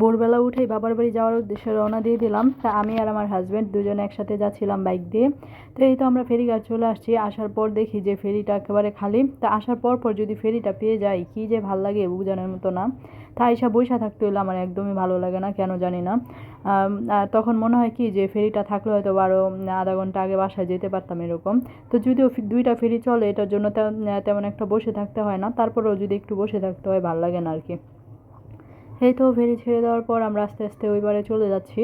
ভোরবেলা উঠেই বাবার বাড়ি যাওয়ার উদ্দেশ্যে রওনা দিয়ে দিলাম। তা আমি আর আমার হাজব্যান্ড দুজনে একসাথে যাচ্ছিলাম বাইক দিয়ে। তো এই তো আমরা ফেরি ফেরিঘাট চলে আসছি। আসার পর দেখি যে ফেরিটা একেবারে খালি। তা আসার পর পর যদি ফেরিটা পেয়ে যাই, কি যে ভালো লাগে বোঝানোর মতো না। তা এসব বৈশা থাকতে হলে আমার একদমই ভালো লাগে না, কেন জানি না। তখন মনে হয় কি যে ফেরিটা থাকলে হয়তো আরও আধা ঘণ্টা আগে বাসায় যেতে পারতাম এরকম। তো যদিও দুইটা ফেরি চলে, এটার জন্য তেমন একটা বসে থাকতে হয় না। তারপরেও যদি একটু বসে থাকতে হয়, ভালো লাগে না আর কি। এই তো ফেরি ছেড়ে দেওয়ার পর আমরা আস্তে আস্তে ওইবারে চলে যাচ্ছি।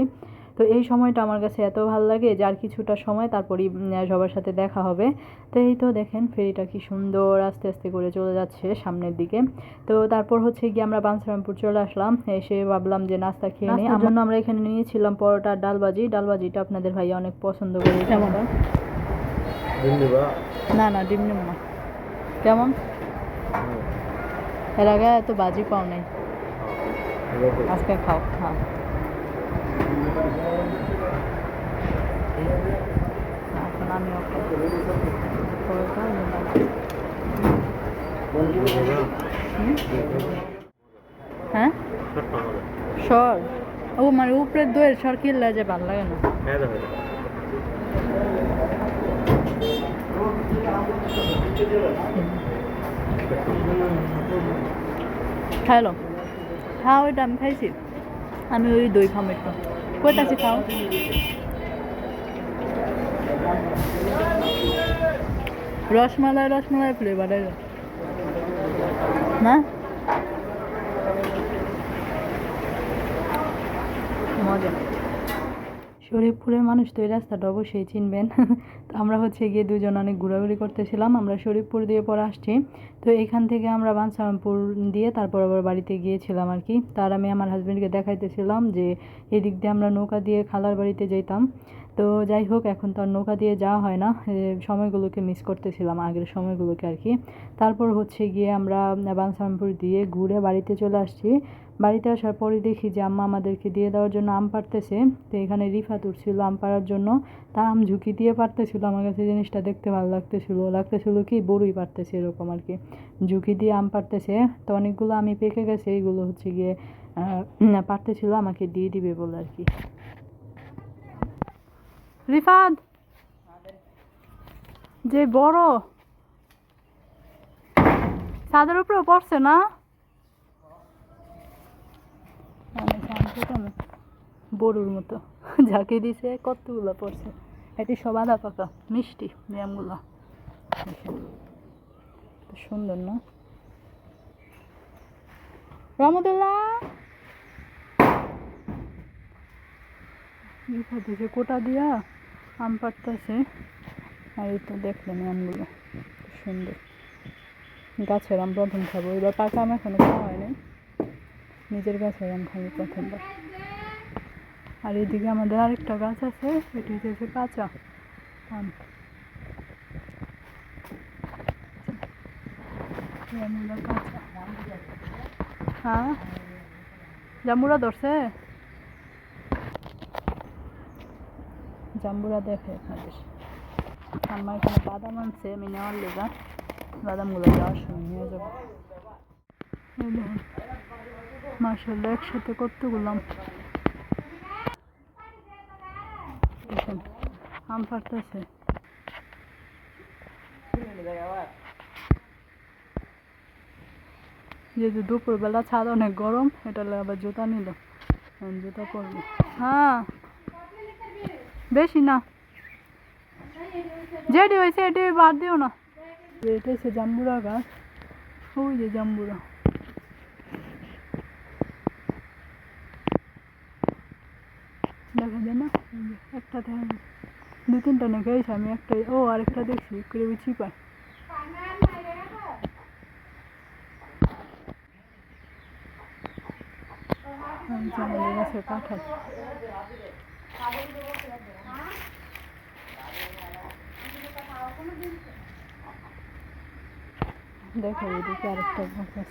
তো এই সময়টা আমার কাছে এত ভালো লাগে যে আর কিছুটা সময় তারপরই সবার সাথে দেখা হবে। তো এই তো দেখেন ফেরিটা কি সুন্দর আস্তে আস্তে করে চলে যাচ্ছে সামনের দিকে। তো তারপর হচ্ছে গিয়ে আমরা বাঞ্ছারামপুর চলে আসলাম। এসে ভাবলাম যে নাস্তা খেয়ে নিই। আমার জন্য আমরা এখানে নিয়েছিলাম পরোটা আর ডালবাজি ডালবাজিটা আপনাদের ভাই অনেক পছন্দ করে কেমন? না না ডিম নিব না। কেমন? এর আগে এত বাজি পাও নাই। আজকে খাও হ্যাঁ এখন। হুম? হ্যাঁ? সর। ও মানে উপরের দইয়ের সর কিনলে যে ভালো লাগে না। হ্যাঁ খাইলো খাও, এটা আমি খাইছি। আমি ওই দই খাম একটু। কোথাছি খাও? রসমালাই রসমালাই ফ্লেভার না? মজা। শরীফপুরের মানুষ তো এই রাস্তাটা অবশ্যই চিনবেন। আমরা হচ্ছে গিয়ে দুজন অনেক ঘোরাঘুরি করতেছিলাম, আমরা শরীফপুর দিয়ে পরে আসছি। তো এখান থেকে আমরা বাঞ্ছারামপুর দিয়ে তারপর আবার বাড়িতে গিয়েছিলাম আর কি। তার আমি আমার হাজব্যান্ডকে দেখাইতেছিলাম যে এদিক দিয়ে আমরা নৌকা দিয়ে খালার বাড়িতে যেতাম তো যাই হোক, এখন তো আর নৌকা দিয়ে যাওয়া হয় না। সময়গুলোকে মিস করতেছিলাম, আগের সময়গুলোকে আর কি। তারপর হচ্ছে গিয়ে আমরা বাঞ্ছারামপুর দিয়ে ঘুরে বাড়িতে চলে আসছি। বাড়িতে আসার পরে দেখি যে আম্মা আমাদেরকে দিয়ে দেওয়ার জন্য আম পাড়তেছে। তো এখানে রিফাত উঠছিল আম পাড়ার জন্য। তা আম ঝুঁকি দিয়ে পারতেছিল আমার কাছে জিনিসটা দেখতে ভালো লাগতেছিল। লাগতেছিল কি? বড়ই পারতেছে এরকম আর কি। ঝুঁকি দিয়ে আম পারতেছে। তো অনেকগুলো আমি পেকে গেছে এইগুলো হচ্ছে গিয়ে পারতেছিল আমাকে দিয়ে দিবে বলে আর কি। রিফাদ যে বড়! ছাদের উপরেও পড়ছে না? বড়ুর মতো। ঝাঁকে দিছে, কতগুলো পড়ছে? এটি সব আদা পাকা মিষ্টি ব্যায়ামগুলো। সুন্দর, না? রহমতুল্লাহ দিকে কোটা দিয়া আম পাড়তেছে, আর এই তো দেখলেন আমগুলো সুন্দর। গাছের আম প্রথম খাব, এবার পাকা আম এখনও খাওয়া হয়নি। নিজের গাছের আম খাব প্রথমবার। আর এদিকে আমাদের আরেকটা গাছ আছে, এটি হচ্ছে কাঁচা আম হ্যাঁ? ধরছে? জাম্বুরা দেখে আপনাদের আমার এখানে বাদাম আনছে, আমি নেওয়ার লেগা। বাদামগুলো যাওয়ার সময় নিয়ে যাব। এই একসাথে করতে একসাথে দেখুন, আম পাড়তেছে যেহেতু দুপুরবেলা ছাদ অনেক গরম, এটা আবার জুতা নিল। জুতা পরবো। হ্যাঁ বেশি না। যেটি হয়েছে, এটি বাদ দিও না। এটা হচ্ছে জাম্বুরা গাছ। ওই যে জাম্বুরা। দেখা যায় না? একটা দেখা দু তিনটা না গেছে আমি একটা, ও আরেকটা দেখছি, করে চিপায় গাছের কাঁঠাল দেখো এদিকে আরেকটা। গাছ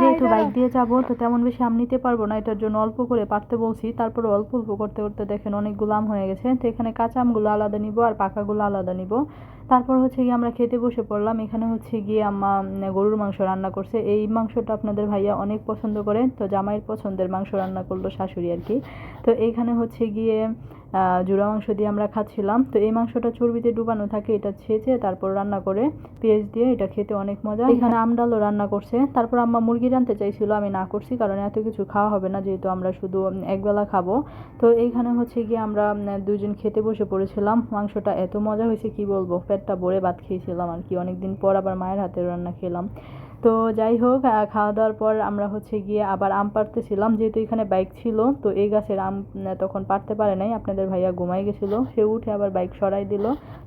যেহেতু বাইক দিয়ে যাব তো তেমন বেশি আম নিতে পারব না। এটার জন্য অল্প করে পারতে বলছি তারপরে অল্প অল্প করতে করতে দেখেন অনেকগুলো আম হয়ে গেছে। তো এখানে কাঁচা আমগুলো আলাদা নিব আর পাকাগুলো আলাদা নিব। তারপর হচ্ছে গিয়ে আমরা খেতে বসে পড়লাম। এখানে হচ্ছে গিয়ে আম্মা গরুর মাংস রান্না করছে। এই মাংসটা আপনাদের ভাইয়া অনেক পছন্দ করে। তো জামাইয়ের পছন্দের মাংস রান্না করল শাশুড়ি আর কি। তো এইখানে হচ্ছে গিয়ে জুড়া মাংস দিয়ে আমরা খাচ্ছিলাম। তো এই মাংসটা চর্বিতে ডুবানো থাকে এটা ছেঁচে তারপর রান্না করে পেঁয়াজ দিয়ে এটা খেতে অনেক মজা। এখানে আমডালও রান্না করছে। তারপর আম্মা মুরগি রানতে চাইছিল আমি না করছি কারণ এত কিছু খাওয়া হবে না যেহেতু আমরা শুধু একবেলা খাব। তো এইখানে হচ্ছে গিয়ে আমরা দুজন খেতে বসে পড়েছিলাম। মাংসটা এত মজা হয়েছে কি বলব? পেটটা ভরে ভাত খেয়েছিলাম আর কি। অনেকদিন পর আবার মায়ের হাতের রান্না খেলাম। তো যাই হোক খাওয়া দাওয়ার পর আমরা হচ্ছে গিয়ে আবার আম পাড়তেছিলাম। যেহেতু এখানে বাইক ছিল, তো এই গাছের আম তখন পারতে পারে নাই। আপনাদের ভাইয়া ঘুমাই গেছিল, সে উঠে আবার বাইক সরাই দিল।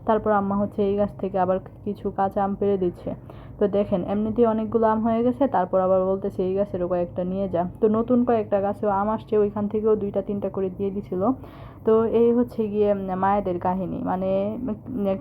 তারপর আম্মা হচ্ছে এই গাছ থেকে আবার কিছু কাঁচা আম পেরে দিচ্ছে। তো দেখেন, এমনিতেই অনেকগুলো আম হয়ে গেছে, তারপর আবার বলতেছে, এই গাছেরও কয়েকটা নিয়ে যা। তো নতুন কয়েকটা গাছেও আম আসছে, ওইখান থেকেও দুইটা, তিনটা করে দিয়ে দিছিল। তো এই হচ্ছে গিয়ে মায়েদের কাহিনী। মানে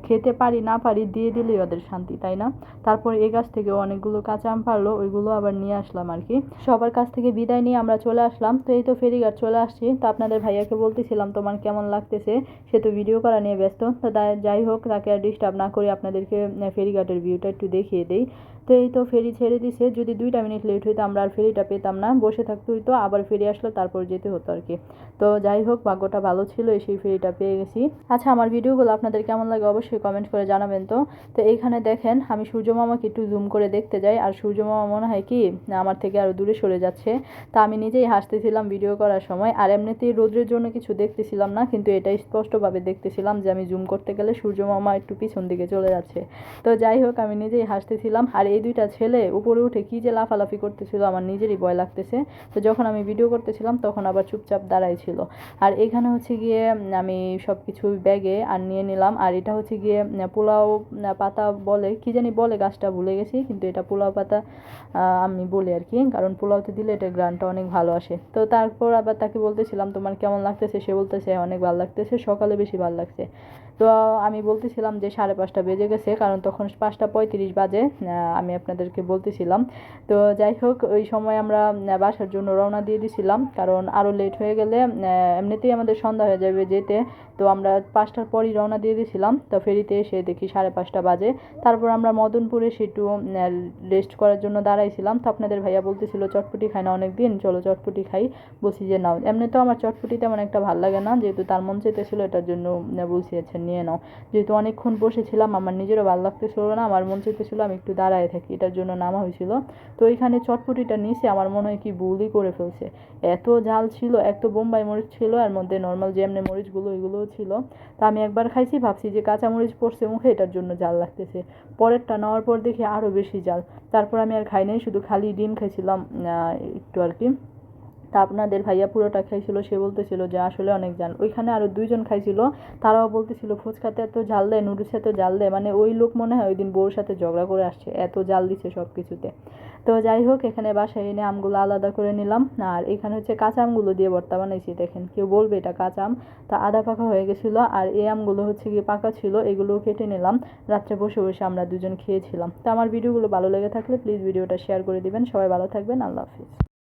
খেতে পারি, না পারি, দিয়ে দিলেই ওদের শান্তি, তাই না? তারপর এই গাছ থেকেও অনেকগুলো কাঁচা আম পারল ওইগুলো আবার নিয়ে আসলাম আর কি। সবার কাছ থেকে বিদায় নিয়ে আমরা চলে আসলাম। তো এই তো ফেরিঘাট চলে আসছি। তো আপনাদের ভাইয়াকে বলতেছিলাম, তোমার কেমন লাগতেছে? সে তো ভিডিও করা নিয়ে ব্যস্ত। তো যাই হোক, তাকে আর ডিস্টার্ব না করে আপনাদেরকে ফেরি ফেরিঘাটের ভিউটা একটু দেখিয়ে দেই। তো এই তো ফেরি ছেড়ে দিছে। যদি দুইটা মিনিট লেট হইতো, আমরা আর ফেরিটা পেতাম না। বসে থাকতে হইতো, আবার ফেরি আসলো তারপর যেতে হতো আর কি। তো যাই হোক, ভাগ্যটা ভালো ছিল সেই ফেরিটা পেয়ে গেছি। আচ্ছা আমার ভিডিওগুলো আপনাদের কেমন লাগে অবশ্যই কমেন্ট করে জানাবেন তো। তো এইখানে দেখেন, আমি সূর্য মামাকে একটু জুম করে দেখতে যাই। আর সূর্য মামা মনে হয় কি, আমার থেকে আরও দূরে সরে যাচ্ছে। তা আমি নিজেই হাসতেছিলাম ভিডিও করার সময়। আর এমনিতেই রোদ্রের জন্য কিছু দেখতেছিলাম না, কিন্তু এটা স্পষ্টভাবে দেখতেছিলাম যে, আমি জুম করতে গেলে সূর্য মামা একটু পিছন দিকে চলে যাচ্ছে। তো যাই হোক, আমি নিজেই হাসতেছিলাম। আর এই দুইটা ছেলে উপরে উঠে কি যে লাফালাফি করতেছিল আমার নিজেরই ভয় লাগতেছে। তো যখন আমি ভিডিও করতেছিলাম তখন আবার চুপচাপ দাঁড়াই ছিল আর এখানে হচ্ছে গিয়ে আমি সব কিছু ব্যাগে আর নিয়ে নিলাম। আর এটা হচ্ছে গিয়ে পোলাও পাতা বলে কি জানি বলে গাছটা ভুলে গেছি। কিন্তু এটা পোলাও পাতা আমি বলি আর কি। কারণ পোলাওতে দিলে এটা গ্রানটা অনেক ভালো আসে। তো তারপর আবার তাকে বলতেছিলাম তোমার কেমন লাগতেছে? সে বলতেছে অনেক ভালো লাগতেছে সকালে বেশি ভালো লাগছে। তো আমি বলতেছিলাম যে সাড়ে পাঁচটা বেজে গেছে। কারণ তখন পাঁচটা পঁয়ত্রিশ বাজে আহ, আমি আপনাদেরকে বলতেছিলাম। তো যাই হোক, ওই সময় আমরা বাসার জন্য রওনা দিয়ে দিছিলাম। কারণ আরও লেট হয়ে গেলে এমনিতেই আমাদের সন্ধ্যা হয়ে যাবে যেতে। তো আমরা পাঁচটার পরই রওনা দিয়ে দিয়েছিলাম তো ফেরিতে এসে দেখি সাড়ে পাঁচটা বাজে। তারপর আমরা মদনপুরে সেটু রেস্ট করার জন্য দাঁড়াইছিলাম। তো আপনাদের ভাইয়া বলতেছিল, চটপটি খাই না অনেক দিন চলো চটপটি খাই। বলছি যে, নাও। এমনি তো আমার চটপটি তেমন একটা ভালো লাগে না। যেহেতু তার মন চাইতেছিল, এটার জন্য বলছি আচ্ছা নিয়ে নাও। যেহেতু অনেকক্ষণ বসেছিলাম, আমার নিজেরও ভালো লাগতেছিল না, আমার মন চাইতেছিল আমি একটু দাঁড়ায় থাকি। এটার জন্য নামা হয়েছিল। তো এখানে চটপটিটা নিচে আমার মনে হয় কি ভুলই করে ফেলছে। এত ঝাল ছিল এক তো বোম্বাই মরিচ ছিল আর মধ্যে নর্মাল যে এমনি মরিচগুলো এগুলোও ছিল। তা আমি একবার খাইছি ভাবছি যে কাঁচা মরিচ পড়ছে মুখে এটার জন্য জাল লাগতেছে। পরেরটা নেওয়ার পর দেখি আরও বেশি জাল তারপর আমি আর খাই নাই শুধু খালি ডিম খাইছিলাম আহ, একটু আর কি। তা আপনাদের ভাইয়া পুরোটা খাইছিল, সে বলতেছিল যে আসলে অনেক জাল ওইখানে আরও দুইজন খাইছিল, তারাও বলতেছিল ফুচকাতে এত জাল দেয়, নুডলস এত জাল দেয়। মানে ওই লোক মনে হয় ওই দিন বউর সাথে ঝগড়া করে আসছে, এত জাল দিচ্ছে সব কিছুতে তো যাই হোক, এখানে বাসায় এনে আমগুলো আলাদা করে নিলাম। আর এখানে হচ্ছে কাঁচা আমগুলো দিয়ে ভর্তা বানাইছি, দেখেন, কেউ বলবে এটা কাঁচা আম। তা আধা পাকা হয়ে গেছিল, আর এই আমগুলো হচ্ছে গিয়ে পাকা ছিল, এগুলোও কেটে নিলাম। রাত্রে বসে বসে আমরা দুজন খেয়েছিলাম। তো আমার ভিডিওগুলো ভালো লেগে থাকলে, প্লিজ ভিডিওটা শেয়ার করে দিবেন। সবাই ভালো থাকবেন, আল্লাহ হাফিজ।